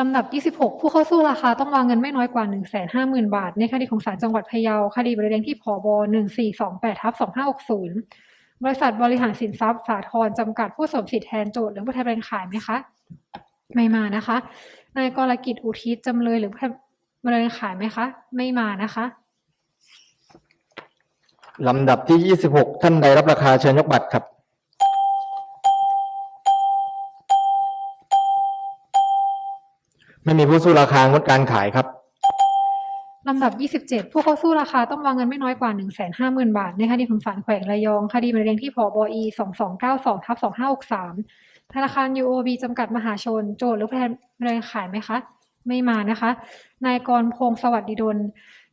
ลำดับ26ผู้เข้าสู้ราคาต้องวางเงินไม่น้อยกว่า 150,000 บาท ในคดีของศาลจังหวัดพะเยา คดีบริเวณที่ผบ1428ทับ2560 บริษัทบริหารสินทรัพย์สาธรจำกัดผู้สมสิทธิแทนโจทย์หรือผู้แทนแปลงขายไหมคะ ไม่มานะคะ นายกรกิจอุทิศจำเลยหรือผู้แทนแปลงขายไหมคะ ไม่มานะคะลำดับที่ยี่สิบหกท่านใดรับราคาเชิญยกบัตรครับ ไม่มีผู้สู้ราคางดการขายครับ ลำดับ 27 ผู้เข้าสู้ราคาต้องวางเงินไม่น้อยกว่า 150,000 บาท ในคดีของศาลแขวงระยอง คดีบริเวณที่ผบอี2292ทับ2563 ธนาคาร UOB จำกัดมหาชน โจทย์หรือผู้แทนแรงขายไหมคะ ไม่มานะคะ นายกรพงศ์สวัสดิดล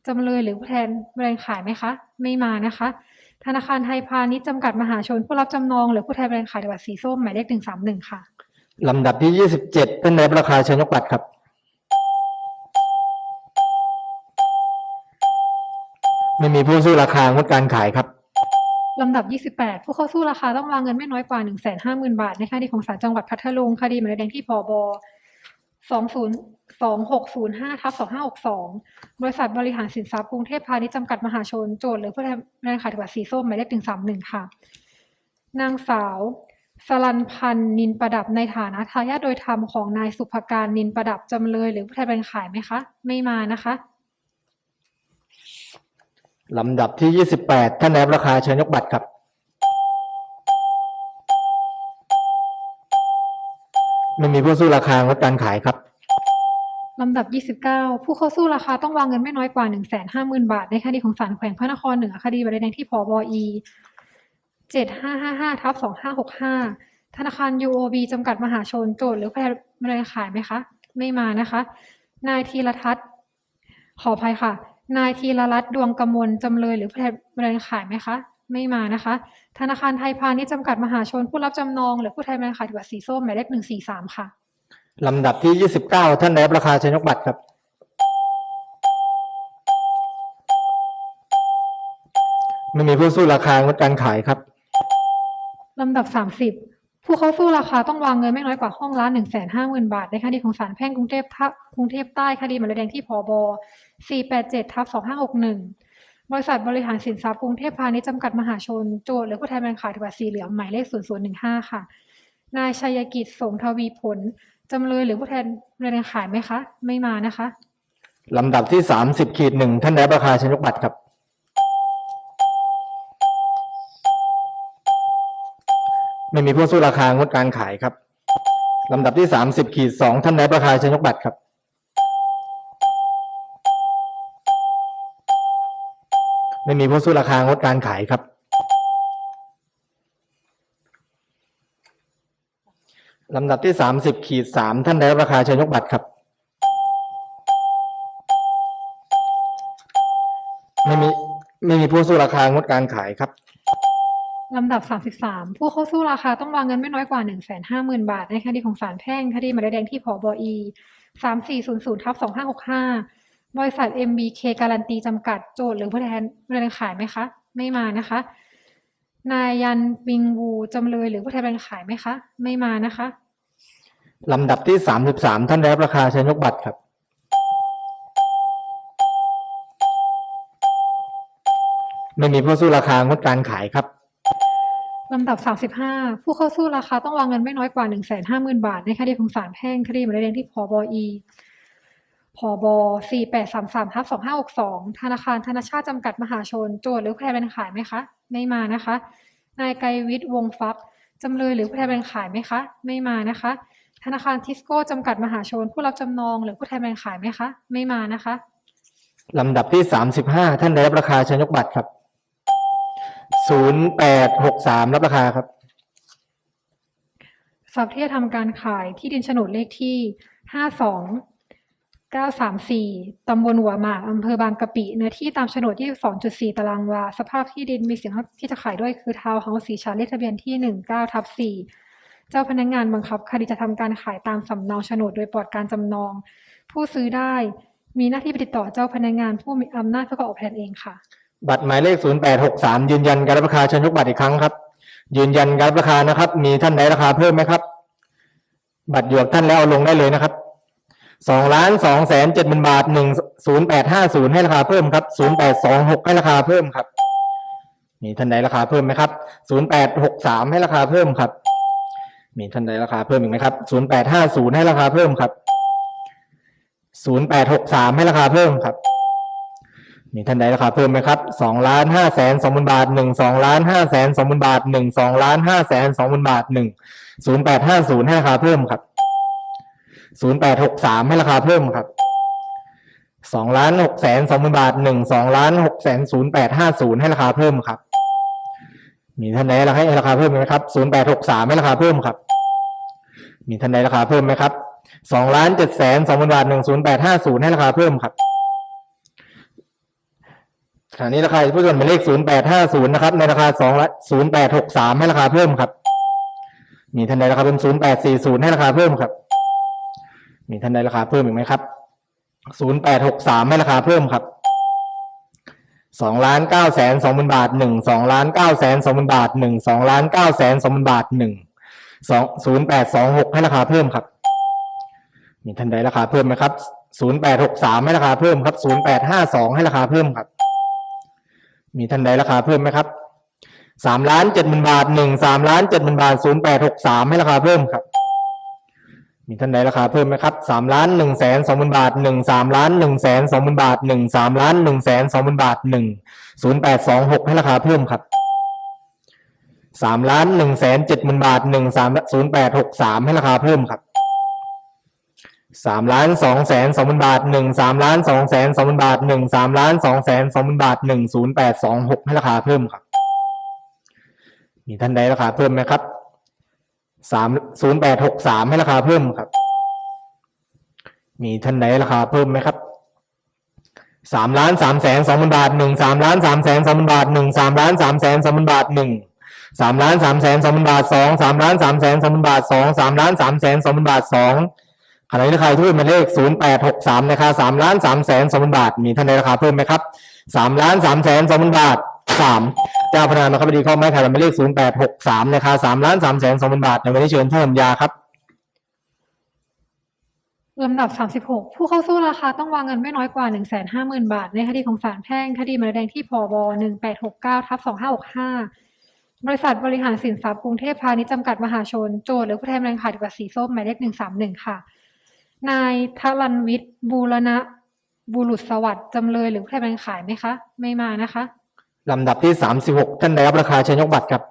จำเลยหรือผู้แทนแรงขายไหมคะ ไม่มานะคะ ธนาคารไทยพาณิชย์จำกัดมหาชน ผู้รับจำนองหรือผู้แทนแรงขายบัตรสีส้มหมายเลข131 ค่ะ ลำดับที่ยี่สิบเจ็ดท่านใดรับราคาเชิญยกบัตรครับ ไม่มีผู้สู้ราคางดการขายครับลำดับ 28 ผู้เข้าสู้ราคาต้องวางเงินไม่น้อยกว่า 150,000 บาท ในคดีของศาลจังหวัดพัทลุงคดีหมายเลขแดงที่พบ202605ทับ2562 บริษัทบริหารสินทรัพย์กรุงเทพพาณิชย์จำกัดมหาชน โจทย์หรือผู้แทนแรขายบัตรสีส้มหมายเลข131 ค่ะ นางสาวสลันพันธ์นินประดับในฐานะทายาทโดยธรรมของนายสุภการนินประดับจำเลยหรือผู้แทนแรขายไหมคะ ไม่มานะคะ ลำดับที่ยี่สิบแปดท่านใดรับราคาเชิญยกบัตรครับ ไม่มีผู้สู้ราคางดการขายครับ ลำดับ 29 ผู้เข้าสู้ราคาต้องวางเงินไม่น้อยกว่า 150,000 บาท ในคดีของศาลแขวงพระนครเหนือคดีบริเวณที่ผบอี7555ทับ2565 ธนาคาร UOB จำกัดมหาชนโจทย์หรือผู้แทนแรงขายไหมคะ ไม่มานะคะ นายธีรทัศน์ขออภัยค่ะ นายธีรรัตน์ดวงกมลจำเลยหรือผู้แทนแรงขายไหมคะ ไม่มานะคะ ธนาคารไทยพาณิชย์จำกัดมหาชนผู้รับจำนอง หรือผู้แทนแรงขายบัตรสีส้มหมายเลข143ค่ะ ลำดับที่ยี่สิบเก้าท่านใดรับราคาเชิญยกบัตรครับ ไม่มีผู้สู้ราคางดการขายครับ ลำดับ 30 ผู้เข้าสู้ราคาต้องวางเงินไม่น้อยกว่าห้องละ150,000บาทในคดีของศาลแพ่งกรุงเทพท่ากรุงเทพใต้คดีหมายเลขแดงที่ผบ487ทับ2561บริษัทบริหารสินทรัพย์กรุงเทพพาณิชย์จำกัดมหาชนโจทย์หรือผู้แทนแบงขายถือบัตรสีเหลืองหมายเลข0015ค่ะ นายชัยกิจสงทวีผลจำเลยหรือผู้แทนแบงขายไหมคะ ไม่มานะคะลำดับที่สามสิบขีดหนึ่งท่านใดรับราคาเชิญยกบัตรครับ ไม่มีผู้สู้ราคางดการขายครับลำดับที่สามสิบขีดสองท่านใดรับราคาเชิญยกบัตรครับ ไม่มีผู้สู้ราคางดการขายครับลำดับที่สามสิบขีดสามท่านใดรับราคาเชิญยกบัตรครับ ไม่มีไม่มีผู้สู้ราคางดการขายครับ ลำดับ 33 ผู้เข้าสู้ราคาต้องวางเงินไม่น้อยกว่า 150,000 บาท ในคดีของศาลแพ่งคดีหมายเลขแดงที่ผบอี3400ทับ2565 บริษัท MBK การันตีจำกัดโจทย์หรือผู้แทนแรงขายไหมคะ ไม่มานะคะ นายยันบิงวูจำเลยหรือผู้แทนแรงขายไหมคะ ไม่มานะคะ ลำดับที่สามสิบสามท่านได้รับราคาเชิญยกบัตรครับไม่มีผู้สู้ราคางดการขายครับ ลำดับ 35 ผู้เข้าสู้ราคาต้องวางเงินไม่น้อยกว่า 150,000 บาท ในคดีของศาลแพ่งคดีหมายเลขที่ผบอีผบ4833ทับ2562 ธนาคารธนชาติจำกัดมหาชน โจทย์หรือผู้แทนเป็นขายไหมคะ ไม่มานะคะ นายไกรวิทย์วงฟักจำเลยหรือผู้แทนเป็นขายไหมคะ ไม่มานะคะ ธนาคารทิสโก้จำกัดมหาชน ผู้รับจำนองหรือผู้แทนเป็นขายไหมคะ ไม่มานะคะลำดับที่สามสิบห้าท่านได้รับราคาชิญยกบัตรครับ ศูนย์แปดหกสามรับราคาครับทรัพย์ที่จะทำการขายที่ดินโฉนดเลขที่52 934ตำบลหัวหมากอำเภอบางกะปิเนื้อที่ตามโฉนด22.4ตารางวา สภาพที่ดินมีสิ่งที่จะขายด้วยคือทาวน์เฮาส์สีชั้นเลขทะเบียนที่19ทับ4เจ้าพนักงานบังคับคดีจะทำการขายตามสำเนาโฉนดโดยปลอดการจำนอง ผู้ซื้อได้มีหน้าที่ไปติดต่อเจ้าพนักงานผู้มีอำนาจเพื่อออกแผนเองค่ะ บัตรหมายเลขศูนย์แปดหกสามยืนยันการรับราคาชิญยกบัตรอีกครั้งครับ ยืนยันการรับราคานะครับ มีท่านใดราคาเพิ่มไหมครับ บัตรอยู่กับท่านแล้วเอาลงได้เลยนะครับสองล้านสองแสนเจ็ดหมื่นบาทหนึ่งศูนย์แปดห้าศูนย์ให้ราคาเพิ่มครับศูนย์แปดสองหกให้ราคาเพิ่มครับมีท่านใดราคาเพิ่มไหมครับศูนย์แปดหกสามให้ราคาเพิ่มครับ มีท่านใดราคาเพิ่มอีกไหมครับศูนย์แปดห้าศูนย์ให้ราคาเพิ่มครับศูนย์แปดหกสามให้ราคาเพิ่มครับ มีท่านใดราคาเพิ่มไหมครับสองล้านห้าแสนสองหมื่นบาทหนึ่งสองล้านห้าแสนสองหมื่นบาทหนึ่งสองล้านห้าแสนสองหมื่นบาทหนึ่งศูนย์แปดห้าศูนย์ให้ราคาเพิ่มครับศูนย์แปดหกสามให้ราคาเพิ่มครับสองล้านหกแสนสองหมื่นบาทหนึ่งสองล้านหกแสนศูนย์แปดห้าศูนย์ให้ราคาเพิ่มครับ มีท่านใดราคาให้ราคาเพิ่มไหมครับศูนย์แปดหกสามให้ราคาเพิ่มครับ มีท่านใดราคาเพิ่มไหมครับสองล้านเจ็ดแสนสองหมื่นบาทหนึ่งศูนย์แปดห้าศูนย์ให้ราคาเพิ่มครับ ขณะนี้ราคาผู้ชมเป็นเลข 0850 นะครับ ในราคา2ละ0863 ให้ราคาเพิ่มครับ มีท่านใดราคาเพิ่ม 0840 ให้ราคาเพิ่มครับ มีท่านใดราคาเพิ่มอีกไหมครับ 0863 ให้ราคาเพิ่มครับ2ล้าน9แสน2หมื่นบาท1 2ล้าน9แสน2หมื่นบาท1 2ล้าน9แสน2หมื่นบาท1 2 0826ให้ราคาเพิ่มครับ มีท่านใดราคาเพิ่มไหมครับ0863ให้ราคาเพิ่มครับ0852ให้ราคาเพิ่มครับ มีท่านใดราคาเพิ่มไหมครับสามล้านเจ็ดหมื่นบาทหนึ่งสามล้านเจ็ดหมื่นบาทศูนย์แปดหกสามให้ราคาเพิ่มครับ มีท่านใดราคาเพิ่มไหมครับสามล้านหนึ่งแสนสองหมื่นบาทหนึ่งสามล้านหนึ่งแสนสองหมื่นบาทหนึ่งสามล้านหนึ่งแสนสองหมื่นบาทหนึ่งศูนย์แปดสองหกให้ราคาเพิ่มครับสามล้านหนึ่งแสนเจ็ดหมื่นบาทหนึ่งสามศูนย์แปดหกสามให้ราคาเพิ่มครับ สามล้านสองแสนสองหมื่นบาทหนึ่งสามล้านสองแสนสองหมื่นบาทหนึ่งสามล้านสองแสนสองหมื่นบาทหนึ่งศูนย์แปดสองหกให้ราคาเพิ่มครับ มีท่านใดราคาเพิ่มไหมครับสามศูนย์แปดหกสามให้ราคาเพิ่มครับ มีท่านใดราคาเพิ่มไหมครับสามล้านสามแสนสองหมื่นบาทหนึ่งสามล้านสามแสนสองหมื่นบาทหนึ่งสามล้านสามแสนสองหมื่นบาทหนึ่งสามล้านสามแสนสองหมื่นบาทสองสามล้านสามแสนสองหมื่นบาทสองสามล้านสามแสนสองหมื่นบาทสอง ขณะนี้ราคาทุนเป็นเลขศูนย์แปดหกสามราคาสามล้านสามแสนสมบาท มีท่านใดราคาเพิ่มไหมครับสามล้านสามแสนสมบาทสามเจ้าพนักงานนะครับดีข้อไม้ขายเป็นเลขศูนย์แปดหกสามราคาสามล้านสามแสนสมบาท ในวันนี้เชิญท่านลำยาครับลำดับ 36 ผู้เข้าสู้ราคาต้องวางเงินไม่น้อยกว่า 150,000 บาท ในคดีของศาลแพ่ง คดีมาแดงที่พบ1869ทับ2565 บริษัทบริหารสินทรัพย์กรุงเทพพาณิชย์จำกัดมหาชน โจทย์หรือผู้แทนแรงขายดีกว่าสีส้มหมายเลข131 ค่ะ นายทลันวิทย์บูรณะ บุรุษสวัสดิ์จำเลยหรือผู้แทนแรงขายไหมคะ ไม่มานะคะ ลำดับที่สามสิบหกท่านใดรับราคาเชิญยกบัตรครับ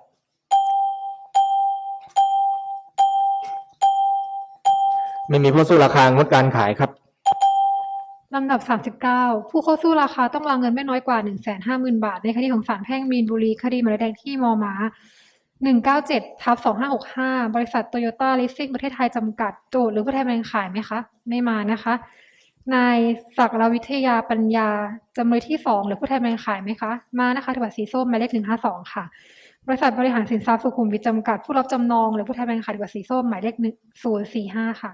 ไม่มีผู้สู้ราคางดการขายครับ ลำดับ 39 ผู้เข้าสู้ราคาต้องวางเงินไม่น้อยกว่า 150,000 บาท ในคดีของศาลแพ่งมีนบุรี คดีหมายเลขแดงที่มมา 197ทับ2565 บริษัทโตโยต้าลิสซิ่งประเทศไทยจำกัดโจทย์หรือผู้แทนแรงขายไหมคะ ไม่มานะคะ นายศักรวิทยาปัญญาจำเลยที่ 2 หรือผู้แทนแรงขายไหมคะ มานะคะถือบัตรสีส้มหมายเลข152 ค่ะ บริษัทบริหารสินทรัพย์สุขุมวิทจำกัด ผู้รับจำนองหรือผู้แทนแรงขายถือบัตรสีส้มหมายเลข1045 ค่ะ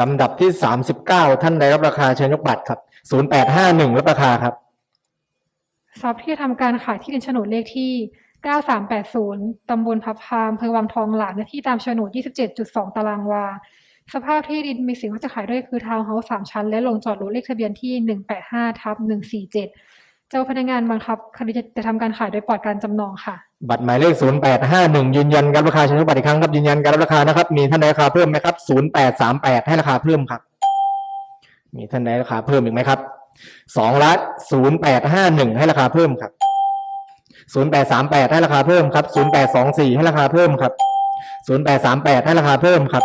ลำดับที่สามสิบเก้าท่านใดรับราคาเชิญยกบัตรครับศูนย์แปดห้าหนึ่งรับราคาครับทรัพย์ที่ทำการขายที่ดินโฉนดเลขที่ 9380 ตำบลพับพามอำเภอวังทองหลางเนื้อที่ตามโฉนด 27.2 ตารางวา สภาพที่ดินมีสิ่งที่จะขายด้วยคือทาวน์เฮาส์สามชั้น และโรงจอดรถเลขทะเบียนที่ 185ทับ147 เจ้าพนักงานบังคับคดีจะทำการขายโดยปลอดการจำนองค่ะ บัตรหมายเลขศูนย์แปดห้าหนึ่งยืนยันการรับราคาเชิญยกบัตรอีกครั้งครับยืนยันการรับราคานะครับ มีท่านใดราคาเพิ่มไหมครับศูนย์แปดสามแปดให้ราคาเพิ่มครับ มีท่านใดราคาเพิ่มอีกไหมครับสองละศูนย์แปดห้าหนึ่งให้ราคาเพิ่มครับ ศูนย์แปดสามแปดให้ราคาเพิ่มครับศูนย์แปดสองสี่ให้ราคาเพิ่มครับศูนย์แปดสามแปดให้ราคาเพิ่มครับ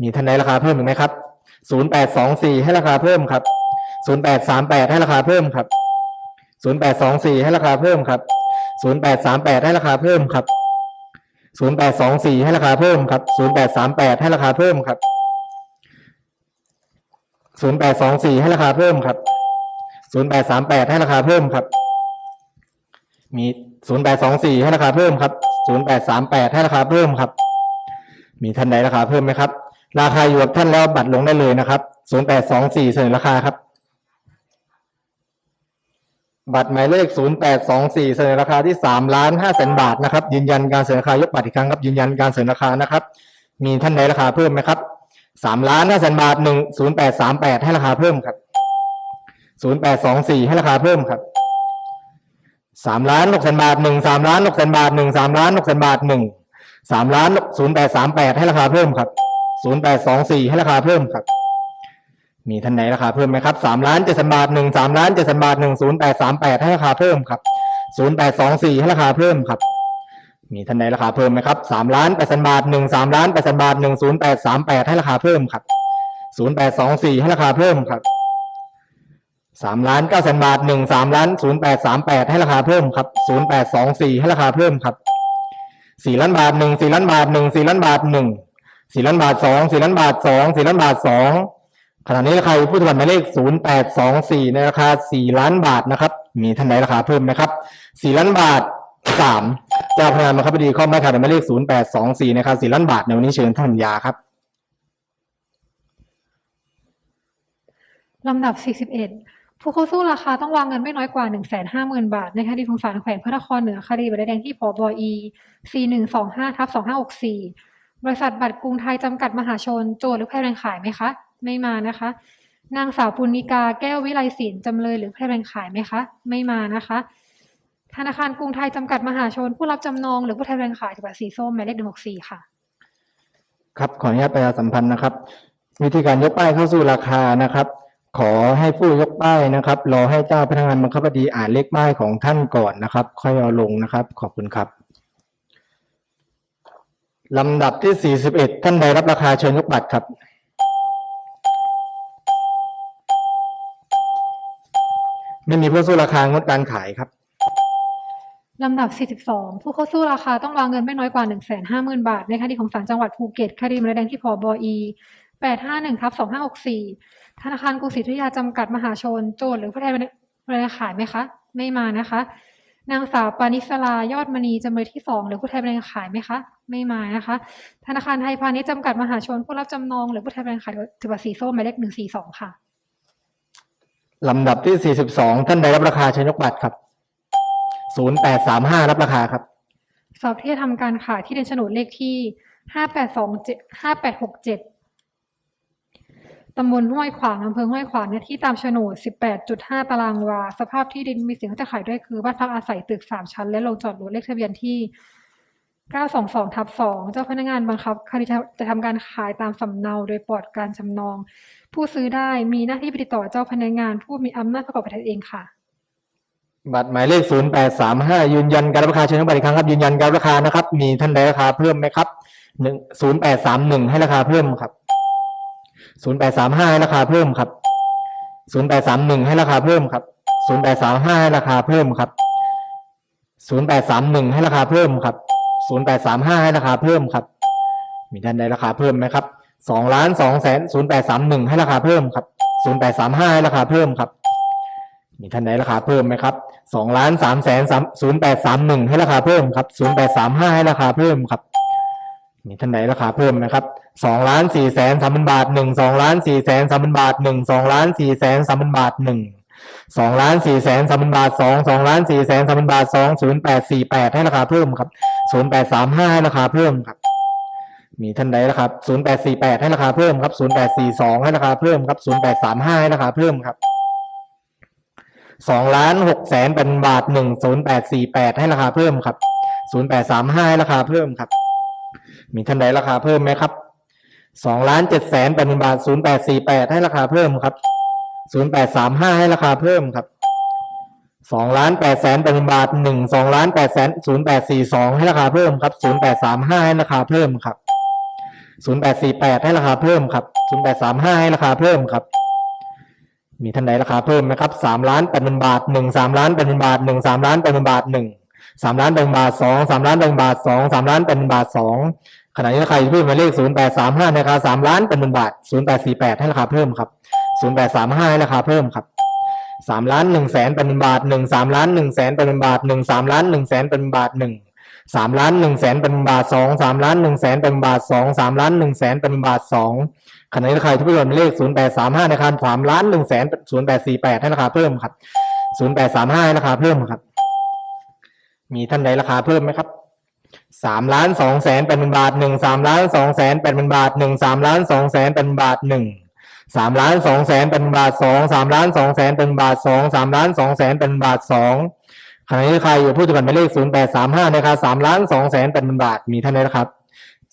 มีท่านใดราคาเพิ่มอีกไหมครับศูนย์แปดสองสี่ให้ราคาเพิ่มครับศูนย์แปดสามแปดให้ราคาเพิ่มครับศูนย์แปดสองสี่ให้ราคาเพิ่มครับศูนย์แปดสามแปดให้ราคาเพิ่มครับศูนย์แปดสองสี่ให้ราคาเพิ่มครับศูนย์แปดสามแปดให้ราคาเพิ่มครับศูนย์แปดสองสี่ให้ราคาเพิ่มครับศูนย์แปดสามแปดให้ราคาเพิ่มครับ มีศูนย์แปดสองสี่ให้ราคาเพิ่มครับศูนย์แปดสามแปดให้ราคาเพิ่มครับ มีท่านใดราคาเพิ่มไหมครับ ราคาอยู่กับท่านแล้วบัตรลงได้เลยนะครับศูนย์แปดสองสี่เสนอราคาครับ บัตรหมายเลข 0824 เสนอราคาที่3ล้าน5แสนบาทนะครับ ยืนยันการเสนอราคายกบัตรอีกครั้งครับ ยืนยันการเสนอราคานะครับ มีท่านใดราคาเพิ่มไหมครับสามล้านห้าแสนบาทหนึ่งศูนย์แปดสามแปดให้ราคาเพิ่มครับศูนย์แปดสองสี่ให้ราคาเพิ่มครับ สามล้านหกแสนบาทหนึ่งสามล้านหกแสนบาทหนึ่งสามล้านหกแสนบาทหนึ่งสามล้านศูนย์แปดสามแปดให้ราคาเพิ่มครับศูนย์แปดสองสี่ให้ราคาเพิ่มครับ มีท่านไหนราคาเพิ่มไหมครับสามล้านเจ็ดแสนบาทหนึ่งสามล้านเจ็ดแสนบาทหนึ่งศูนย์แปดสามแปดให้ราคาเพิ่มครับศูนย์แปดสองสี่ให้ราคาเพิ่มครับ มีท่านใดราคาเพิ่มไหมครับสามล้านแปดแสนบาทหนึ่งสามล้านแปดแสนบาทหนึ่งศูนย์แปดสามแปดให้ราคาเพิ่มครับศูนย์แปดสองสี่ให้ราคาเพิ่มครับ สามล้านเก้าแสนบาทหนึ่งสามล้านศูนย์แปดสามแปดให้ราคาเพิ่มครับศูนย์แปดสองสี่ให้ราคาเพิ่มครับสี่ล้านบาทหนึ่งสี่ล้านบาทหนึ่งสี่ล้านบาทหนึ่งสี่ล้านบาทสองสี่ล้านบาทสองสี่ล้านบาทสองขณะนี้ราคาผู้ถือบัตรหมายเลขศูนย์แปดสองสี่ในราคาสี่ล้านบาทนะครับ มีท่านใดราคาเพิ่มไหมครับสี่ล้านบาทสามเจ้าพนักงานบังคับคดีข้อไม่ขาดหมายเลขศูนย์แปดสองสี่นะครับสี่ล้านบาทในวันนี้เชิญท่านปัญญาครับลำดับ 41 ผู้เข้าสู้ราคาต้องวางเงินไม่น้อยกว่า 150,000 บาทในคดีของศาลแขวงพระนครเหนือคดีบัตรแดงที่ผบอี 4125ทับ2564 บริษัทบัตรกรุงไทยจำกัดมหาชน โจทย์หรือแพร่แรงขายไหมคะ ไม่มานะคะ นางสาวปุณิกาแก้ววิไลศิลป์จำเลยหรือแพร่แรงขายไหมคะ ไม่มานะคะ ธนาคารกรุงไทยจำกัดมหาชน ผู้รับจำนองหรือผู้แทนแรงขายถือบัตรสีส้มหมายเลข164ค่ะ ครับขออนุญาตประชาสัมพันธ์นะครับ วิธีการยกป้ายเข้าสู่ราคานะครับ ขอให้ผู้ยกป้ายนะครับรอให้เจ้าพนักงานบังคับคดีอ่านเลขป้ายของท่านก่อนนะครับ ค่อยเอาลงนะครับ ขอบคุณครับลำดับที่ 41 ท่านใดรับราคาเชิญยกบัตรครับ ไม่มีผู้สู้ราคางดการขายครับลำดับ 42 ผู้เข้าสู้ราคาต้องวางเงินไม่น้อยกว่า 150,000 บาท ในคดีของศาลจังหวัดภูเก็ต คดีมรดงที่ผบอี851ทับ2564 ธนาคารกรุงศรีอยุยาจำกัดมหาชน โจทย์หรือผู้แทนบริขายไหมคะ ไม่มานะคะ นางสาวปานิสลายอดมณีจำเลยที่สองหรือผู้แทนบริขายไหมคะ ไม่มานะคะ ธนาคารไทยพาณิชย์จำกัดมหาชน ผู้รับจำนองหรือผู้แทนบริขายถือบัตสีส้มหมายเลขหนึ่งสี่สองค่ะลำดับที่สี่สิบสองท่านใดรับราคาใช้นกบัตรครับศูนย์แปดสามห้ารับราคาครับ สอบที่จะทำการขายที่เดินโฉนดเลขที่ห้าแปดสองเจ็ดห้าแปดหกเจ็ด ตำบลห้วยขวางอำเภอห้วยขวางเนื้อที่ตามโฉนดสิบแปดจุดห้าตารางวา สภาพที่ดินมีสิ่งที่จะขายด้วยคือบ้านพักอาศัยตึกสามชั้น และโรงจอดรถเลขทะเบียนที่เก้าสองสองทับสองเจ้าพนักงานบังคับคดีจะทำการขายตามสำเนาโดยปลอดการจำนอง ผู้ซื้อได้มีหน้าที่ไปติดต่อเจ้าพนักงาน ผู้มีอำนาจประกอบกิจการเองค่ะ บัตรหมายเลข 0835 ยืนยันการราคาเชิญยกบัตรอีกครั้งครับ ยืนยันการราคานะครับ มีท่านใดราคาเพิ่มไหมครับหนึ่งศูนย์แปดสามหนึ่งให้ราคาเพิ่มครับ ศูนย์แปดสามห้าให้ราคาเพิ่มครับศูนย์แปดสามหนึ่งให้ราคาเพิ่มครับศูนย์แปดสามห้าให้ราคาเพิ่มครับศูนย์แปดสามหนึ่งให้ราคาเพิ่มครับศูนย์แปดสามห้าให้ราคาเพิ่มครับ มีท่านใดราคาเพิ่มไหมครับสองล้านสองแสนศูนย์แปดสามหนึ่งให้ราคาเพิ่มครับศูนย์แปดสามห้าให้ราคาเพิ่มครับ มีท่านใดราคาเพิ่มไหมครับสองล้านสามแสนสามศูนย์แปดสามหนึ่งให้ราคาเพิ่มครับศูนย์แปดสามห้าให้ราคาเพิ่มครับ มีท่านใดราคาเพิ่มไหมครับสองล้านสี่แสนสามพันบาทหนึ่งสองล้านสี่แสนสามพันบาทหนึ่งสองล้านสี่แสนสามพันบาทหนึ่งสองล้านสี่แสนสามพันบาทสองสองล้านสี่แสนสามพันบาทสองศูนย์แปดสี่แปดให้ราคาเพิ่มครับศูนย์แปดสามห้าให้ราคาเพิ่มครับ มีท่านใดนะครับศูนย์แปดสี่แปดให้ราคาเพิ่มครับศูนย์แปดสี่สองให้ราคาเพิ่มครับศูนย์แปดสามห้าให้ราคาเพิ่มครับสองล้านหกแสนเป็นบาทหนึ่งศูนย์แปดสี่แปดให้ราคาเพิ่มครับศูนย์แปดสามห้าให้ราคาเพิ่มครับ มีท่านใดราคาเพิ่มไหมครับสองล้านเจ็ดแสนเป็นบาทศูนย์แปดสี่แปดให้ราคาเพิ่มครับศูนย์แปดสามห้าให้ราคาเพิ่มครับสองล้านแปดแสนเป็นบาทหนึ่งสองล้านแปดแสนศูนย์แปดสี่สองให้ราคาเพิ่มครับศูนย์แปดสามห้าให้ราคาเพิ่มครับศูนย์แปดสี่แปดให้ราคาเพิ่มครับศูนย์แปดสามห้าให้ราคาเพิ่มครับ มีท่านใดราคาเพิ่มไหมครับสามล้านแปดหมื่นบาทหนึ่งสามล้านแปดหมื่นบาทหนึ่งสามล้านแปดหมื่นบาทหนึ่งสามล้านแปดหมื่นบาทสองสามล้านแปดหมื่นบาทสองสามล้านแปดหมื่นบาทสอง ขณะนี้ใครเพิ่มหมายเลขศูนย์แปดสามห้าในราคาสามล้านแปดหมื่นบาทศูนย์แปดสี่แปดให้ราคาเพิ่มครับศูนย์แปดสามห้าให้ราคาเพิ่มครับสามล้านหนึ่งแสนแปดหมื่นบาทหนึ่งสามล้านหนึ่งแสนแปดหมื่นบาทหนึ่งสามล้านหนึ่งแสนแปดหมื่นบาทหนึ่งสามล้านหนึ่งแสนแปดหมื่นบาทสองสามล้านหนึ่งแสนแปดหมื่นบาทสองสามล้านหนึ่งแสนแปดหมื่นบาทสองขณะนี้ใครที่เพิ่มเลข0 8 3 5ในคันสามล้านหนึ่งแสนศูนย์แปดสี่แปดให้ราคาเพิ่มครับ0 8 3 5ให้ราคาเพิ่มครับ มีท่านใดราคาเพิ่มไหมครับ สามล้านสองแสนแปดหมื่นบาทหนึ่งสามล้านสองแสนแปดหมื่นบาทหนึ่งสามล้านสองแสนแปดหมื่นบาทหนึ่งสามล้านสองแสนแปดหมื่นบาทสองสามล้านสองแสนแปดหมื่นบาทสองสามล้านสองแสนแปดหมื่นบาทสองขณะนี้ใครอยู่ผู้จัดการหมายเลขศูนย์แปดสามห้านะครับสามล้านสองแสนแปดหมื่นบาทมีเท่าไหร่นะครับ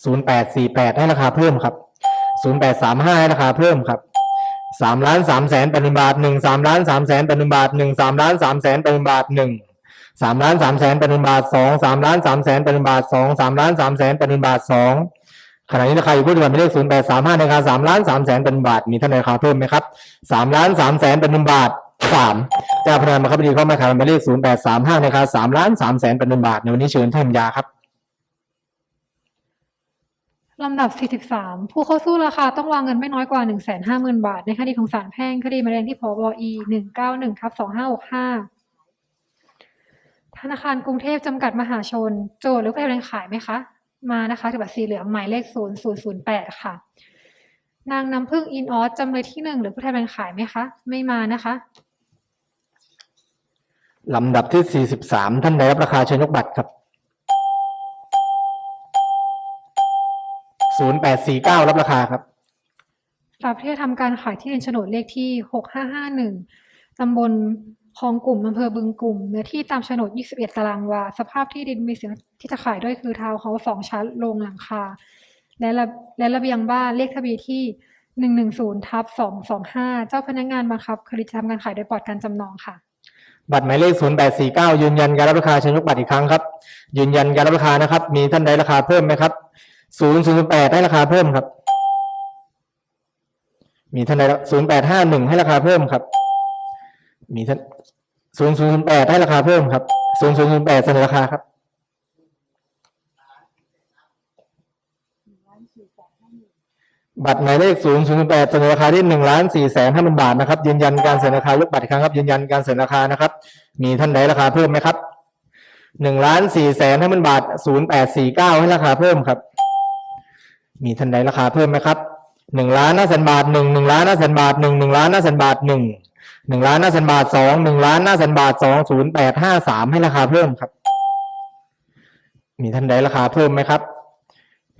ศูนย์แปดสี่แปดให้ราคาเพิ่มครับศูนย์แปดสามห้าให้ราคาเพิ่มครับสามล้านสามแสนแปดหมื่นบาทหนึ่งสามล้านสามแสนแปดหมื่นบาทหนึ่งสามล้านสามแสนแปดหมื่นบาทหนึ่ง สามล้านสามแสนแปดหมื่นบาทสองสามล้านสามแสนแปดหมื่นบาทสองสามล้านสามแสนแปดหมื่นบาทสองขณะนี้ราคาอยู่ผู้ถือบัตรหมายเลขศูนย์แปดสามห้าในราคาสามล้านสามแสนแปดหมื่นบาท มีท่านใดราคาเพิ่มไหมครับสามล้านสามแสนแปดหมื่นบาทสามเจ้าพนักงานบับดีเข้ามาขายหมายเลขศูนย์แปดสามห้าในราคาสามล้านสามแสนแปดหมื่นบาท ในวันนี้เชิญท่านยาครับลำดับ 43 ผู้เข้าสู้ราคาต้องวางเงินไม่น้อยกว่า 150,000 บาท ในคดีของศาลแพ่งคดีมายเลขที่พบอี 191ทับ2565 ธนาคารกรุงเทพจำกัดมหาชน โจทย์หรือผู้แทนแรงขายไหมคะ มานะคะถือบัตรสีเหลืองหมายเลข0008ค่ะ นางน้ำพึ่งอินออสจำเลยที่หนึ่งหรือผู้แทนแรงขายไหมคะ ไม่มานะคะ ลำดับที่สี่สิบสามท่านใดรับราคาเชิญยกบัตรครับศูนย์แปดสี่เก้ารับราคาครับทรัพย์ที่จะทำการขายที่ดินโฉนดเลขที่ 6551ตำบล คลองกลุ่มอำเภอบึงกลุ่มเนื้อที่ตามโฉนด 21 ตารางวา สภาพที่ดินมีสิ่งที่จะขายด้วยคือทาวน์เฮาส์สองชั้นโรงหลังคา และระและระเบียงบ้านเลขทะเบียนที่ 110ทับ225 เจ้าพนักงานบังคับคดีทำการขายโดยปลอดการจำนองค่ะ บัตรหมายเลขศูนย์แปดสี่เก้ายืนยันการรับราคาเชิญยกบัตรอีกครั้งครับ ยืนยันการรับราคานะครับ มีท่านใดราคาเพิ่มไหมครับศูนย์ศูนย์แปดให้ราคาเพิ่มครับ มีท่านใดศูนย์แปดห้าหนึ่งให้ราคาเพิ่มครับ มีท่าน ศูนย์ศูนย์แปดให้ราคาเพิ่มครับศูนย์ศูนย์แปดเสนอราคาครับบัตรหมายเลขศูนย์ศูนย์แปดเสนอราคาที่หนึ่งล้านสี่แสนห้าหมื่นบาทนะครับ ยืนยันการเสนอราคาลูกบัตรครั้งครับ ยืนยันการเสนอราคานะครับ มีท่านใดราคาเพิ่มไหมครับหนึ่งล้านสี่แสนห้าหมื่นบาทศูนย์แปดสี่เก้าให้ราคาเพิ่มครับ มีท่านใดราคาเพิ่มไหมครับหนึ่งล้านห้าแสนบาทหนึ่งหนึ่งล้านห้าแสนบาทหนึ่งหนึ่งล้านห้าแสนบาทหนึ่ง หนึ่งล้านห้าแสนบาทสองหนึ่งล้านห้าแสนบาทสองศูนย์แปดห้าสามให้ราคาเพิ่มครับ มีท่านใดราคาเพิ่มไหมครับ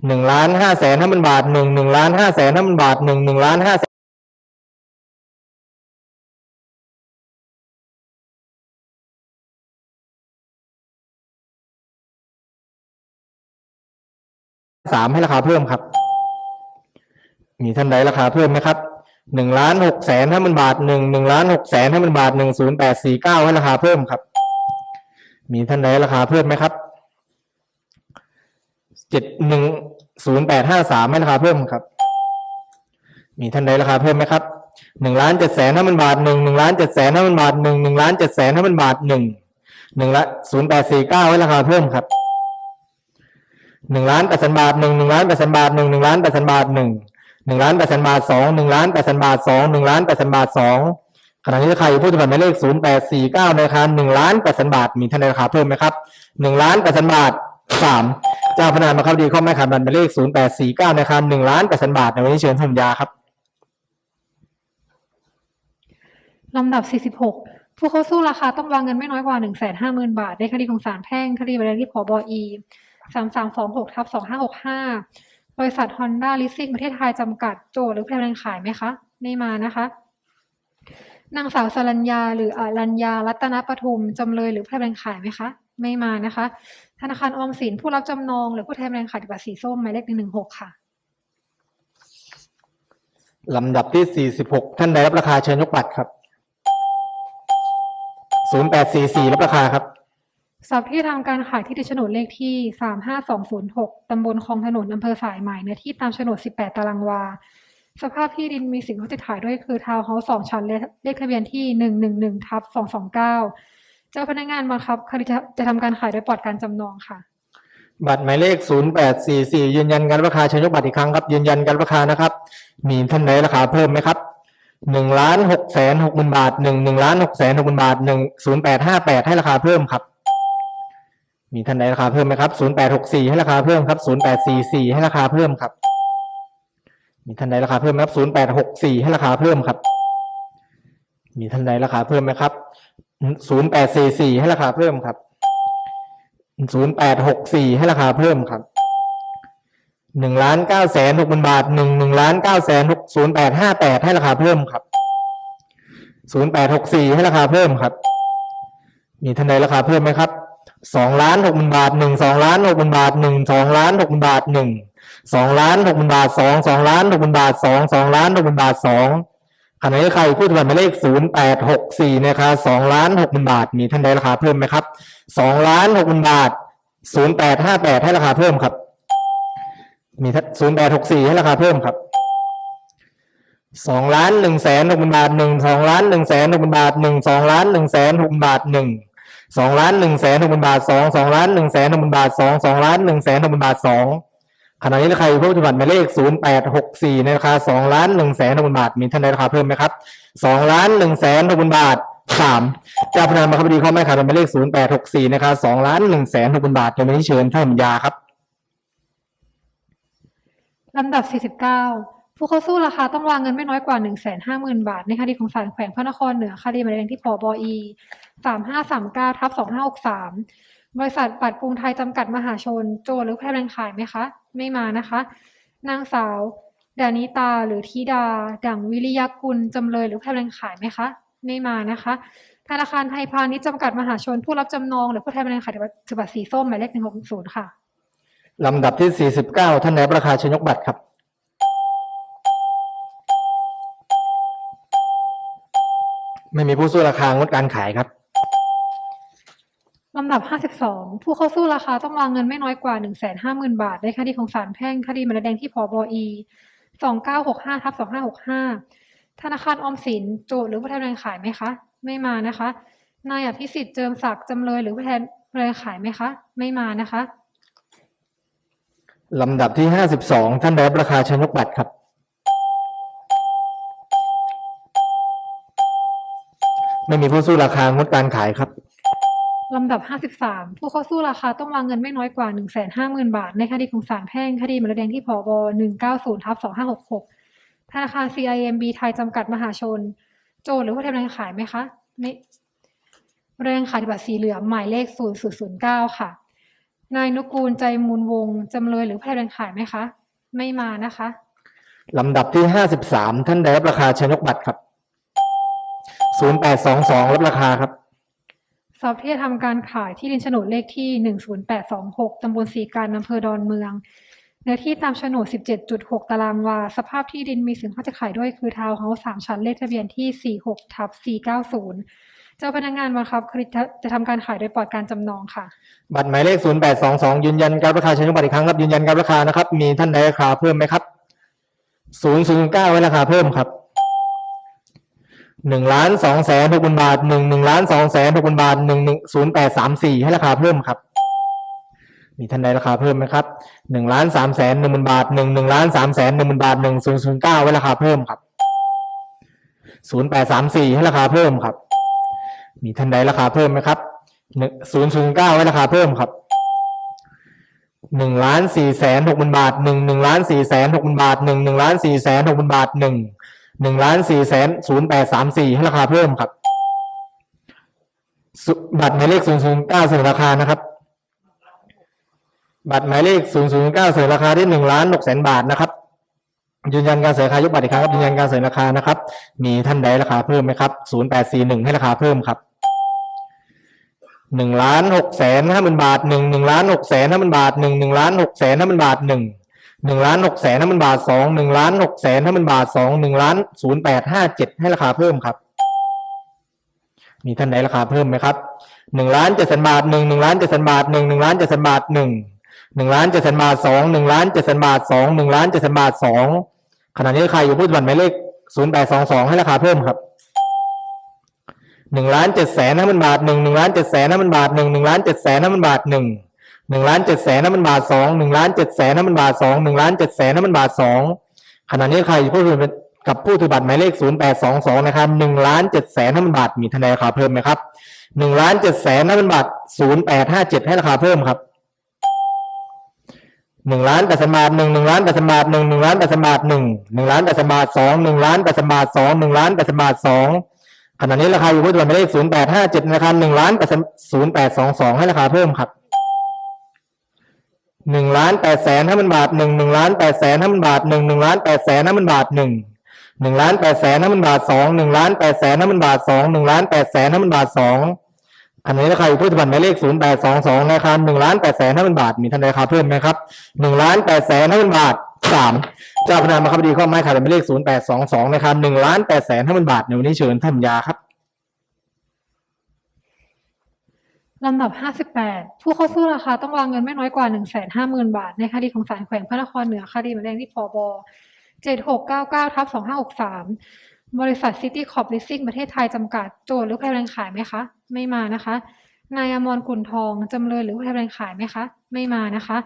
หนึ่งล้านห้าแสนห้าหมื่นบาทหนึ่งหนึ่งล้านห้าแสนห้าหมื่นบาทหนึ่งหนึ่งล้านห้าสามให้ราคาเพิ่มครับ มีท่านใดราคาเพิ่มไหมครับ หนึ่งล้านหกแสนห้าหมื่นบาทหนึ่งหนึ่งล้านหกแสนห้าหมื่นบาทหนึ่งศูนย์แปดสี่เก้าให้ราคาเพิ่มครับ มีท่านใดราคาเพิ่มไหมครับเจ็ดหนึ่งศูนย์แปดห้าสามให้ราคาเพิ่มครับ มีท่านใดราคาเพิ่มไหมครับหนึ่งล้านเจ็ดแสนห้าหมื่นบาทหนึ่งหนึ่งล้านเจ็ดแสนห้าหมื่นบาทหนึ่งหนึ่งล้านเจ็ดแสนห้าหมื่นบาทหนึ่งหนึ่งละศูนย์แปดสี่เก้าให้ราคาเพิ่มครับหนึ่งล้านแปดแสนบาทหนึ่งหนึ่งล้านแปดแสนบาทหนึ่งหนึ่งล้านแปดแสนบาทหนึ่ง หนึ่งล้านแปดแสนบาทสองหนึ่งล้านแปดแสนบาทสองหนึ่งล้านแปดแสนบาทสองขณะนี้ราคาอยู่ผู้ถือบัตรหมายเลขศูนย์แปดสี่เก้าในราคาหนึ่งล้านแปดแสนบาท มีท่านใดราคาเพิ่มไหมครับหนึ่งล้านแปดแสนบาทสามเจ้าพนักงานบังคับดีข้อแม่ขันบัตรหมายเลขศูนย์แปดสี่เก้าในราคาหนึ่งล้านแปดแสนบาทในวันนี้เชิญสัญญาครับลำดับ46ผู้เข้าสู้ราคาต้องวางเงินไม่น้อยกว่า150,000บาทในคดีของศาลแพ่งคดีหมายเลขที่พบอี3326ทับ2565 บริษัท Honda Leasing ประเทศไทยจำกัดโจทย์หรือผู้แทนแรขายไหมคะ ไม่มานะคะ นางสาวสรัญญา หรืออรัญญารัตนปทุมจำเลยหรือผู้แทนแรงขายไหมคะ ไม่มานะคะ ธนาคารออมสินผู้รับจำนองหรือผู้แทนแรงขายบัตรสีส้มหมายเลข116ค่ะลำดับที่สี่สิบหกท่านใดรับราคาเชิญยกบัตรครับศูนย์แปดสี่สี่รับราคาครับ ทรัพที่ทำการขายที่ดินโฉนดเลขที่ 35206 ตำบลคลองถนนอำเภอสายใหม่เนื้อที่ตามโฉนด 18 ตารางวา สภาพที่ดินมีสิ่งที่จะขายด้วยคือทาวน์เฮาส์สองชั้นเลขเลขทะเบียนที่ 111ทับ229 เจ้าพนักงานบังคับคดีจะจะทำการขายโดยปลอดการจำนองค่ะ บัตรหมายเลขศูนย์แปดสี่สี่ยืนยันการราคาเชิญยกบัตรอีกครั้งครับยืนยันการราคานะครับ มีท่านใดราคาเพิ่มไหมครับหนึ่งล้านหกแสนหกหมื่นบาทหนึ่งหนึ่งล้านหกแสนหกหมื่นบาทหนึ่งศูนย์แปดห้าแปดให้ราคาเพิ่มครับ มีท่านใดราคาเพิ่มไหมครับศูนย์แปดหกสี่ให้ราคาเพิ่มครับศูนย์แปดสี่สี่ให้ราคาเพิ่มครับ มีท่านใดราคาเพิ่มไหมครับศูนย์แปดหกสี่ให้ราคาเพิ่มครับมีท่านใดราคาเพิ่มไหมครับศูนย์แปดสี่สี่ให้ราคาเพิ่มครับศูนย์แปดหกสี่ให้ราคาเพิ่มครับหนึ่งล้านเก้าแสนหกหมื่นบาทหนึ่งหนึ่งล้านเก้าแสนหกศูนย์แปดห้าแปดให้ราคาเพิ่มครับศูนย์แปดหกสี่ให้ราคาเพิ่มครับ มีท่านใดราคาเพิ่มไหมครับ สองล้านหกหมื่นบาทหนึ่งสองล้านหกหมื่นบาทหนึ่งสองล้านหกหมื่นบาทหนึ่งสองล้านหกหมื่นบาทสองสองล้านหกหมื่นบาทสองสองล้านหกหมื่นบาทสองขณะนี้ใครพูดถึงหมายเลขศูนย์แปดหกสี่นะครับสองล้านหกหมื่นบาท มีท่านใดราคาเพิ่มไหมครับสองล้านหกหมื่นบาทศูนย์แปดห้าแปดให้ราคาเพิ่มครับ มีศูนย์แปดหกสี่ให้ราคาเพิ่มครับสองล้านหนึ่งแสนหกหมื่นบาทหนึ่งสองล้านหนึ่งแสนหกหมื่นบาทหนึ่งสองล้านหนึ่งแสนหกหมื่นบาทหนึ่ง สองล้านหนึ่งแสนหกหมื่นบาทสองสองล้านหนึ่งแสนหกหมื่นบาทสองสองล้านหนึ่งแสนหกหมื่นบาทสองขณะนี้ใครผู้ถือบัตรหมายเลขศูนย์แปดหกสี่ในราคาสองล้านหนึ่งแสนหกหมื่นบาท มีท่านใดราคาเพิ่มไหมครับสองล้านหนึ่งแสนหกหมื่นบาทสามเจ้าพนักงานบังคับดีข้อแม่ขาดหมายเลขศูนย์แปดหกสี่นะครับสองล้านหนึ่งแสนหกหมื่นบาทโดยไม่ได้เชิญท่านปัญญาครับลำดับ 49 ผู้เข้าสู้ราคาต้องวางเงินไม่น้อยกว่า 150,000 บาท ในคดีของศาลแขวงพระนครเหนือคดีหมายเลขที่ปบอี 3539ทับ2563 บริษัทปัดกรุงไทยจำกัดมหาชน โจหรือแพร่แรงขายไหมคะ ไม่มานะคะ นางสาวดานิตาหรือธิดา ดั่งวิริยกุลจำเลยหรือแพร่แรงขายไหมคะ ไม่มานะคะ ธนาคารไทยพาณิชย์จำกัดมหาชน ผู้รับจำนองหรือผู้แทนแรงขายถือบัตรสีส้มหมายเลข160ค่ะลำดับที่ 49 ท่านนายประคาชยกบัตรครับ ไม่มีผู้สู้ราคางดการขายครับ ลำดับ 52 ผู้เข้าสู้ราคาต้องวางเงินไม่น้อยกว่า 150,000 บาท ในคดีของศาลแพ่งคดีมายเลขแดงที่ผบอี2965ทับ2565 ธนาคารออมสิน โจทย์หรือผู้แทนแรงขายไหมคะ ไม่มานะคะ นายอภิสิทธิ์เจิมศักดิ์จำเลยหรือผู้แทนแรงขายไหมคะ ไม่มานะคะ ลำดับที่ 52 ท่านนายประคาชยกบัตรครับ ไม่มีผู้สู้ราคางดการขายครับ ลำดับ 53 ผู้เข้าสู้ราคาต้องวางเงินไม่น้อยกว่า 150,000 บาท ในคดีของศาลแพ่งคดีมายเดงที่ผบ190ทับ2566 ธนาคาร CIMB ไทยจำกัดมหาชน โจทย์หรือผู้แทนแรงขายไหมคะไม่แรงขายบัตรสีเหลืองหมายเลข 0009 ค่ะ นายนุกูลใจมูลวงจำเลยหรือผู้แทนแรงขายไหมคะ ไม่มานะคะ ลำดับที่ 53 ท่านนายประคาชยกบัตรครับ 0822 รับราคาครับ สอบที่จะทำการขายที่ดินโฉนดเลขที่10826ตำบลสีการอำเภอดอนเมือง เนื้อที่ตามโฉนด17.6ตารางวา สภาพที่ดินมีสิ่งที่จะขายด้วยคือทาวน์เฮาส์สามชั้นเลขทะเบียนที่46ทับ490เจ้าพนักงานบังคับคดีจะทำการขายโดยปลอดการจำนองค่ะ บัตรหมายเลข 0822 ยืนยันการราคาชยกบัตรอีกครั้งครับยืนยันการราคานะครับ มีท่านใดราคาเพิ่มไหมครับ 009 ไว้ราคาเพิ่มครับ หนึ่งล้านสองแสนหกพันบาทหนึ่งหนึ่งล้านสองแสนหกพันบาทหนึ่งหนึ่งศูนย์แปดสามสี่ให้ราคาเพิ่มครับ มีท่านใดราคาเพิ่มไหมครับหนึ่งล้านสามแสนหนึ่งพันบาทหนึ่งหนึ่งล้านสามแสนหนึ่งพันบาทหนึ่งศูนย์ศูนย์เก้าไว้ราคาเพิ่มครับศูนย์แปดสามสี่ให้ราคาเพิ่มครับ มีท่านใดราคาเพิ่มไหมครับหนึ่งศูนย์ศูนย์เก้าไว้ราคาเพิ่มครับหนึ่งล้านสี่แสนหกพันบาทหนึ่งหนึ่งล้านสี่แสนหกพันบาทหนึ่งหนึ่งล้านสี่แสนหกพันบาทหนึ่ง หนึ่งล้านสี่แสนศูนย์แปดสามสี่ให้ราคาเพิ่มครับ บัตรหมายเลขศูนย์ศูนย์เก้าเสนอราคานะครับ บัตรหมายเลขศูนย์ศูนย์เก้าเสนอราคาที่หนึ่งล้านหกแสนบาทนะครับ ยืนยันการเสนอราคายกบัตรอีกครั้งครับยืนยันการเสนอราคานะครับ มีท่านใดราคาเพิ่มไหมครับศูนย์แปดสี่หนึ่งให้ราคาเพิ่มครับหนึ่งล้านหกแสนห้าหมื่นบาทหนึ่งหนึ่งล้านหกแสนห้าหมื่นบาทหนึ่งหนึ่งล้านหกแสนห้าหมื่นบาทหนึ่ง หนึ่งล้านหกแสนห้ามื่นบาทสองหนึ่งล้านหกแสนห้ามื่นบาทสองหนึ่งล้านศูนย์แปดห้าเจ็ดให้ราคาเพิ่มครับ มีท่านใดราคาเพิ่มไหมครับหนึ่งล้านเจ็ดแสนบาทหนึ่งหนึ่งล้านเจ็ดแสนบาทหนึ่งหนึ่งล้านเจ็ดแสนบาทหนึ่งหนึ่งล้านเจ็ดแสนบาทสองหนึ่งล้านเจ็ดแสนบาทสองหนึ่งล้านเจ็ดแสนบาทสองขณะนี้ใครอยู่ผู้บัตรหมายเลขศูนย์แปดสองสองให้ราคาเพิ่มครับหนึ่งล้านเจ็ดแสนห้าหมื่นบาทหนึ่งหนึ่งล้านเจ็ดแสนห้าหมื่นบาทหนึ่งหนึ่งล้านเจ็ดแสนห้าหมื่นบาทหนึ่ง หนึ่งล้านเจ็ดแสนห้าหมื่นบาทสองหนึ่งล้านเจ็ดแสนห้าหมื่นบาทสองหนึ่งล้านเจ็ดแสนห้าหมื่นบาทสองขณะนี้ใครผู้ถือกับผู้ถือบัตรหมายเลขศูนย์แปดสองสองนะครับหนึ่งล้านเจ็ดแสนห้าหมื่นบาทมีทนายราคาเพิ่มไหมครับหนึ่งล้านเจ็ดแสนห้าหมื่นบาทศูนย์แปดห้าเจ็ดให้ราคาเพิ่มครับหนึ่งล้านแปดสนบาทหนึ่งหนึ่งล้านแปดสนบาทหนึ่งหนึ่งล้านแปดสนบาทหนึ่งหนึ่งล้านแปดสนบาทสองหนึ่งล้านแปดสนบาทสองหนึ่งล้านแปดสนบาทสองขณะนี้ราคาอยู่ที่ตัวหมายเลขศูนย์แปดห้าเจ็ดราคาหนึ่งล้านแปดศูนย์แปดสองสองให้ราคาเพิ่มครับ หนึ่งล้านแปดแสนห้าพันบาทหนึ่งหนึ่งล้านแปดแสนห้าพันบาทหนึ่งหนึ่งล้านแปดแสนห้าพันบาทหนึ่งหนึ่งล้านแปดแสนห้าพันบาทสองหนึ่งล้านแปดแสนห้าพันบาทสองหนึ่งล้านแปดแสนห้าพันบาทสองคันนี้ราคาอยู่พุทธบัตรหมายเลขศูนย์แปดสองสองราคาหนึ่งล้านแปดแสนห้าพันบาท มีท่านใดราคาเพิ่มไหมครับหนึ่งล้านแปดแสนห้าพันบาทสามเจ้าพนักงานมาครับดีข้อไม้ขายหมายเลขศูนย์แปดสองสองราคาหนึ่งล้านแปดแสนห้าพันบาทในวันนี้เชิญท่านยาครับ ลำดับ 58 ผู้เข้าสู้ราคาต้องวางเงินไม่น้อยกว่า 150,000 บาท ในคดีของศาลแขวงพระนครเหนือคดีหมายเลขที่พบ7699ทับ2563 บริษัทซิตี้คอร์ปลิสซิ่งประเทศไทยจำกัด โจทย์หรือแทนแรงขายไหมคะ ไม่มานะคะ นายอมรกุลทอง จำเลยหรือผู้แทนแรงขายไหมคะ ไม่มานะคะ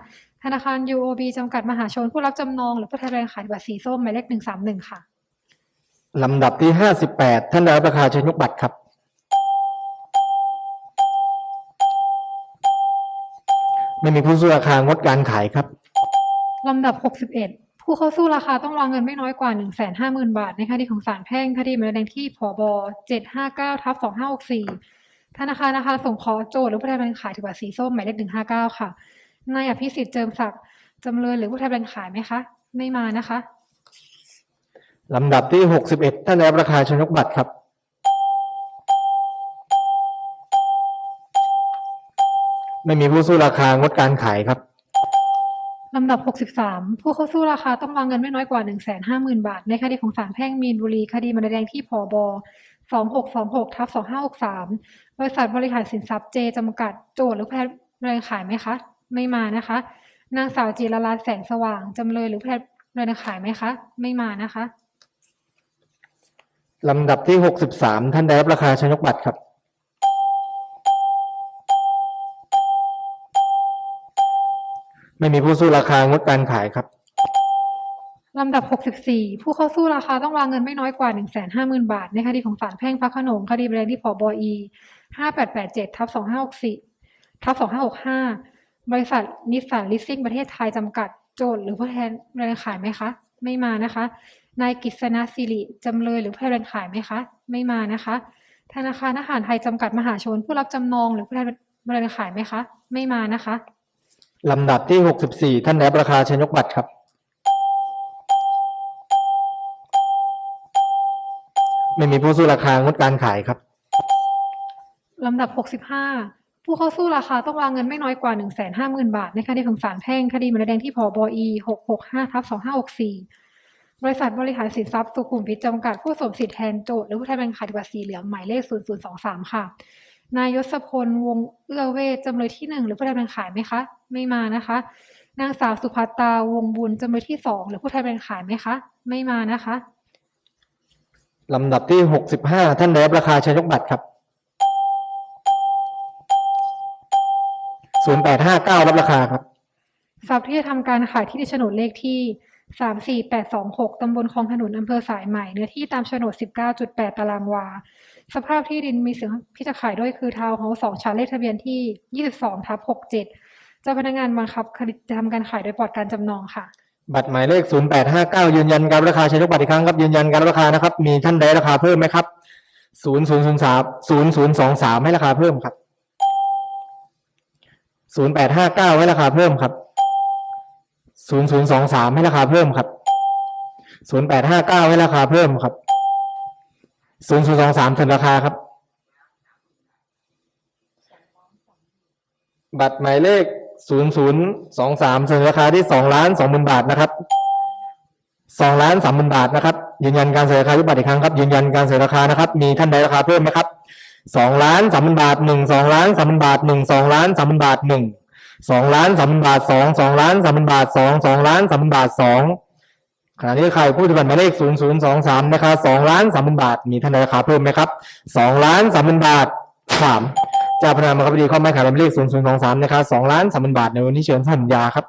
ธนาคาร UOB จำกัดมหาชนผู้รับจำนอง หรือผู้แทนแรงขายบัตรสีส้มหมายเลข131 ค่ะ ลำดับที่ห้าสิบแปดท่านได้รับราคาชิญยกบัตรครับ ไม่มีผู้สู้ราคางดการขายครับ ลำดับ 61 ผู้เข้าสู้ราคาต้องวางเงินไม่น้อยกว่า 150,000 บาท ในคดีของศาลแพ่งคดีหมายเลขที่ผบ759ทับ2564ธนาคารอาคารสงเคราะห์โจทย์หรือผู้แทนเป็นขายถือบัตรสีส้มหมายเลข159 ค่ะนายอภิสิทธิ์เจิมศักดิ์จำเลยหรือผู้แทนเป็นขายไหมคะ ไม่มานะคะ ลำดับที่หกสิบเอ็ดท่านได้รับราคาเชิญยกบัตรครับ ไม่มีผู้สู้ราคางดการขายครับ ลำดับ 63 ผู้เข้าสู้ราคาต้องวางเงินไม่น้อยกว่า 150,000 บาท ในคดีของศาลแพ่งมีนบุรี คดีมันแดงที่ผบ2626ทับ2563 บริษัทบริหารสินทรัพย์เจจำกัดโจทย์หรือผู้แทนแรงขายไหมคะ ไม่มานะคะ นางสาวจิรรัตน์แสงสว่างจำเลยหรือผู้แทนแรงขายไหมคะ ไม่มานะคะ ลำดับที่หกสิบสามท่านได้รับราคาเชิญยกบัตรครับ ไม่มีผู้สู้ราคางดการขายครับ ลำดับ 64 ผู้เข้าสู้ราคาต้องวางเงินไม่น้อยกว่า 150,000 บาท ในคดีของศาลแพ่งพระโขนงคดีแรงที่ผบอี5887ทับ2564ทับ2565 บริษัทนิสสันลิสซิ่งประเทศไทยจำกัดโจทย์หรือผู้แทนแรงขายไหมคะ ไม่มานะคะ นายกฤษณะสิริจำเลยหรือผู้แทนแรงขายไหมคะ ไม่มานะคะ ธนาคารอาหารไทยจำกัดมหาชนผู้รับจำนองหรือผู้แทนแรงขายไหมคะ ไม่มานะคะ ลำดับที่หกสิบสี่ท่านได้รับราคาเชิญยกบัตรครับ ไม่มีผู้สู้ราคางดการขายครับ ลำดับ 65 ผู้เข้าสู้ราคาต้องวางเงินไม่น้อยกว่า 150,000 บาท ในคดีของศาลแพ่งคดีหมายเลขแดงที่ผบอี665ทับ2564 บริษัทบริหารสินทรัพย์สุขุมวิทจำกัดผู้สมสิทธิแทนโจทย์หรือผู้แทนเป็นขายบัตรสีเหลืองหมายเลข0023 ค่ะ นายยศพลวงเอื้อเวชจำเลยที่หนึ่งหรือผู้แทนเป็นขายไหมคะ ไม่มานะคะ นางสาวสุภัตตาวงบุญจำเลยที่สองหรือผู้แทนเป็นขายไหมคะ ไม่มานะคะ ลำดับที่หกสิบห้าท่านได้รับราคาเชิญยกบัตรครับศูนย์แปดห้าเก้ารับราคาครับ ทรัพย์ที่จะทำการขายที่ดินโฉนดเลขที่สามสี่แปดสองหกตำบลคลองถนนอำเภอสายใหม่เนื้อที่ตามโฉนดสิบเก้าจุดแปดตารางวา สภาพที่ดินมีสิ่งที่จะขายด้วยคือทาวน์เฮาส์สองชั้นเลขทะเบียนที่ยี่สิบสองทับหกเจ็ดเจ้าพนักงานบังคับคดีจะทำการขายโดยปลอดการจำนองค่ะ บัตรหมายเลขศูนย์แปดห้าเก้ายืนยันการราคาเชิญยกบัตรอีกครั้งครับยืนยันการราคานะครับ มีท่านใดราคาเพิ่มไหมครับศูนย์ศูนย์ศูนย์สามศูนย์ศูนย์สองสามให้ราคาเพิ่มครับศูนย์แปดห้าเก้าให้ราคาเพิ่มครับศูนย์ศูนย์สองสามให้ราคาเพิ่มครับศูนย์แปดห้าเก้าให้ราคาเพิ่มครับ ศูนย์ศูนย์สองสามเสนราคาครับ บัตรหมายเลขศูนย์ศูนย์สองสามเสนอราคาที่สองล้านสองหมื่นบาทนะครับสองล้านสามหมื่นบาทนะครับ ยืนยันการเสนอราคายุบัตรอีกครั้งครับ ยืนยันการเสนอราคานะครับ มีท่านใดราคาเพิ่มไหมครับสองล้านสามหมื่นบาทหนึ่งสองล้านสามหมื่นบาทหนึ่งสองล้านสามหมื่นบาทหนึ่งสองล้านสามหมื่นบาทสองสองล้านสามหมื่นบาทสองสองล้านสามหมื่นบาทสอง ขณะนี้ใครผู้ถือบัตรหมายเลขศูนย์ศูนย์สองสามนะคะสองล้านสามหมื่นบาท มีท่านใดราคาเพิ่มไหมครับสองล้านสามหมื่นบาทสามเจ้าพนักงานบังคับคดีข้อหมายขายหมายเลข 0023 นะครับ2ล้าน3,000 บาท ในวันนี้เชิญท่านยาครับ